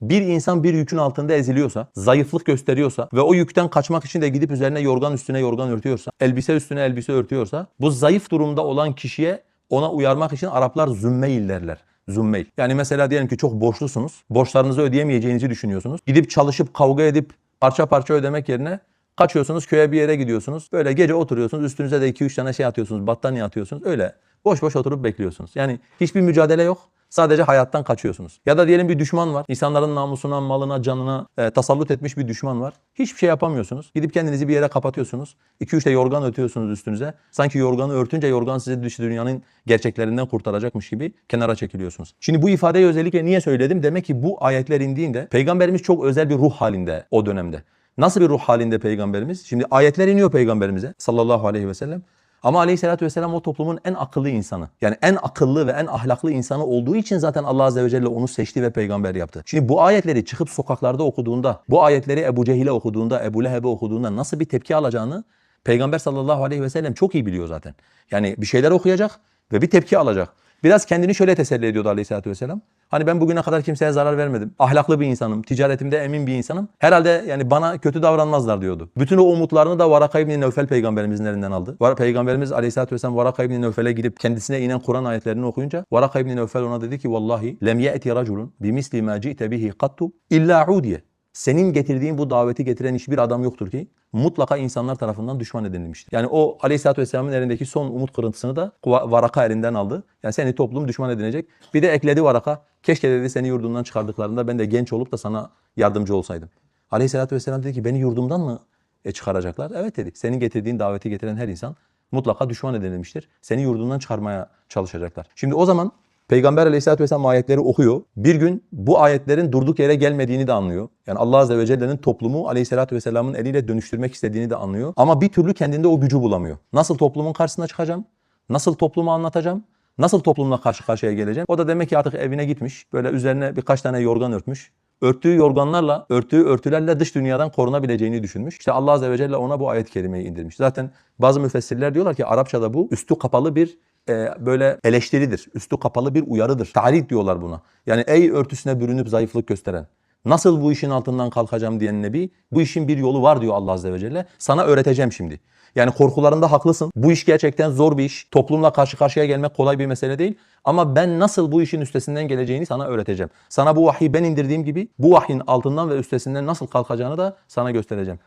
Bir insan bir yükün altında eziliyorsa, zayıflık gösteriyorsa ve o yükten kaçmak için de gidip üzerine yorgan üstüne yorgan örtüyorsa, elbise üstüne elbise örtüyorsa, bu zayıf durumda olan kişiye ona uyarmak için Araplar zümmeyl derler. Zümmeyl. Yani mesela diyelim ki çok borçlusunuz. Borçlarınızı ödeyemeyeceğinizi düşünüyorsunuz. Gidip çalışıp kavga edip parça parça ödemek yerine kaçıyorsunuz köye bir yere gidiyorsunuz. Böyle gece oturuyorsunuz üstünüze de 2-3 tane şey atıyorsunuz battaniye atıyorsunuz. Öyle boş boş oturup bekliyorsunuz. Yani hiçbir mücadele yok. Sadece hayattan kaçıyorsunuz. Ya da diyelim bir düşman var. İnsanların namusuna, malına, canına e, tasallut etmiş bir düşman var. Hiçbir şey yapamıyorsunuz. Gidip kendinizi bir yere kapatıyorsunuz. 2-3 de yorgan örtüyorsunuz üstünüze. Sanki yorganı örtünce yorgan sizi dış dünyanın gerçeklerinden kurtaracakmış gibi kenara çekiliyorsunuz. Şimdi bu ifadeyi özellikle niye söyledim? Demek ki bu ayetler indiğinde peygamberimiz çok özel bir ruh halinde o dönemde. Nasıl bir ruh halinde peygamberimiz? Şimdi ayetler iniyor peygamberimize sallallahu aleyhi ve sellem. Ama aleyhissalatü vesselam o toplumun en akıllı insanı. Yani en akıllı ve en ahlaklı insanı olduğu için zaten Allah azze ve celle onu seçti ve peygamber yaptı. Şimdi bu ayetleri çıkıp sokaklarda okuduğunda, bu ayetleri Ebu Cehil'e okuduğunda, Ebu Leheb'e okuduğunda nasıl bir tepki alacağını Peygamber sallallahu aleyhi ve sellem çok iyi biliyor zaten. Yani bir şeyler okuyacak ve bir tepki alacak. Biraz kendini şöyle teselli ediyordu aleyhissalatü vesselam. Hani ben bugüne kadar kimseye zarar vermedim. Ahlaklı bir insanım. Ticaretimde emin bir insanım. Herhalde yani bana kötü davranmazlar diyordu. Bütün o umutlarını da Varaka İbni Nevfel peygamberimizin elinden aldı. Var, Peygamberimiz aleyhissalatü vesselam Varaka İbni Nevfel'e gidip kendisine inen Kur'an ayetlerini okuyunca Varaka İbni Nevfel ona dedi ki vallahi lem ye'ti raculun bimisli ma ci'te bihi kattu illa udiye. Senin getirdiğin bu daveti getiren hiçbir adam yoktur ki mutlaka insanlar tarafından düşman edilmiştir. Yani o Aleyhisselatü Vesselam'ın elindeki son umut kırıntısını da Va- Varaka elinden aldı. Yani seni toplum düşman edinecek. Bir de ekledi Varaka. Keşke dedi seni yurdundan çıkardıklarında ben de genç olup da sana yardımcı olsaydım. Aleyhisselatü Vesselam dedi ki beni yurdumdan mı e, çıkaracaklar? Evet dedi. Senin getirdiğin daveti getiren her insan mutlaka düşman edilmiştir. Seni yurdundan çıkarmaya çalışacaklar. Şimdi o zaman Peygamber aleyhissalatü vesselam ayetleri okuyor. Bir gün bu ayetlerin durduk yere gelmediğini de anlıyor. Yani Allah azze ve celle'nin toplumu aleyhissalatü vesselamın eliyle dönüştürmek istediğini de anlıyor. Ama bir türlü kendinde o gücü bulamıyor. Nasıl toplumun karşısına çıkacağım? Nasıl topluma anlatacağım? Nasıl toplumla karşı karşıya geleceğim? O da demek ki artık evine gitmiş. Böyle üzerine birkaç tane yorgan örtmüş. Örttüğü yorganlarla, örttüğü örtülerle dış dünyadan korunabileceğini düşünmüş. İşte Allah Azze ve Celle ona bu ayet-i kerimeyi indirmiş. Zaten bazı müfessirler diyorlar ki Arapçada bu üstü kapalı bir e, böyle eleştiridir. Üstü kapalı bir uyarıdır. Tahrik diyorlar buna. Yani ey örtüsüne bürünüp zayıflık gösteren. Nasıl bu işin altından kalkacağım diyen Nebi, bu işin bir yolu var diyor Allah Azze ve Celle. Sana öğreteceğim şimdi. Yani korkularında haklısın. Bu iş gerçekten zor bir iş. Toplumla karşı karşıya gelmek kolay bir mesele değil. Ama ben nasıl bu işin üstesinden geleceğini sana öğreteceğim. Sana bu vahyi ben indirdiğim gibi bu vahyin altından ve üstesinden nasıl kalkacağını da sana göstereceğim.